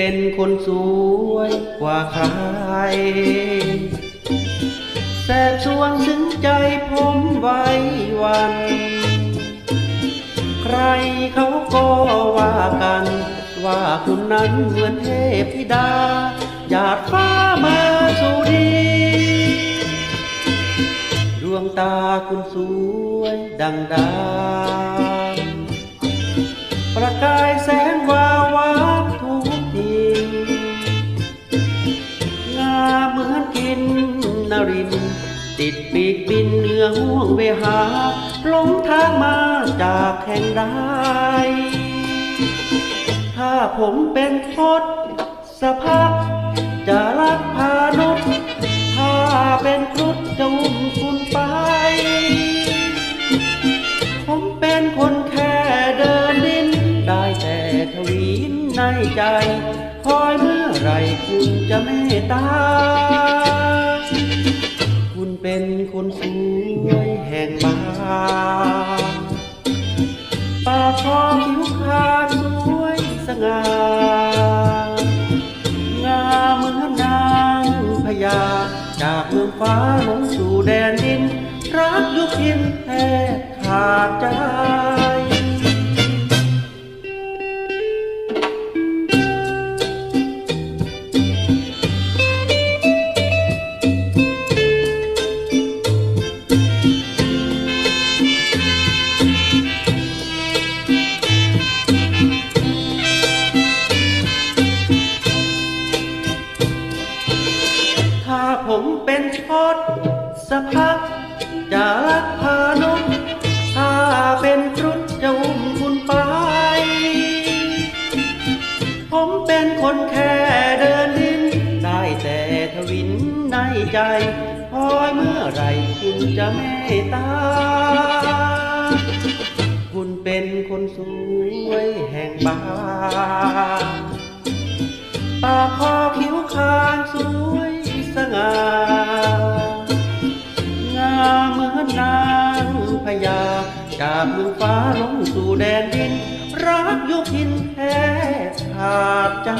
เป็นคนสวยกว่าใคร แสบสวงซึ้งใจผมไว้วัน ใครเขาก็ว่ากัน ว่าคุณนั้นเหมือนเทพธิดาหยาดฟ้ามาสู่ดีดวงตาคุณสวยดังดา ริน ติดปีกบินเหนือห่วงเวหาหลงทางมาจากแห่งใดถ้าผมเป็นพดสภาพจะรักพานุษถ้าเป็นครุฑจะอุ้มคุณไป ผมเป็นคนแค่เดินดิน ได้แต่ทวีนในใจ คอยเมื่อไรคุณจะเมตตา เป็นคนสวยแห่งบ้านปากคอผิวขาวสวยสง่างามเหมือนนางพญาจากเมืองฟ้าลงสู่แดนดิน รักยุพินแทบขาดใจ ผมเป็นชดสะพักจะรักพานุถ้าเป็นครุฑจะอุ้มคุณไป ผมเป็นคนแค่เดินดิน ได้แต่ทวินในใจคอยเมื่อไหรคุณจะเมตตา คุณเป็นคนสวยแห่งบ้านปากคอ จากเมืองฟ้าลงสู่แดนดิน รักยกหินแท้ขาดใจ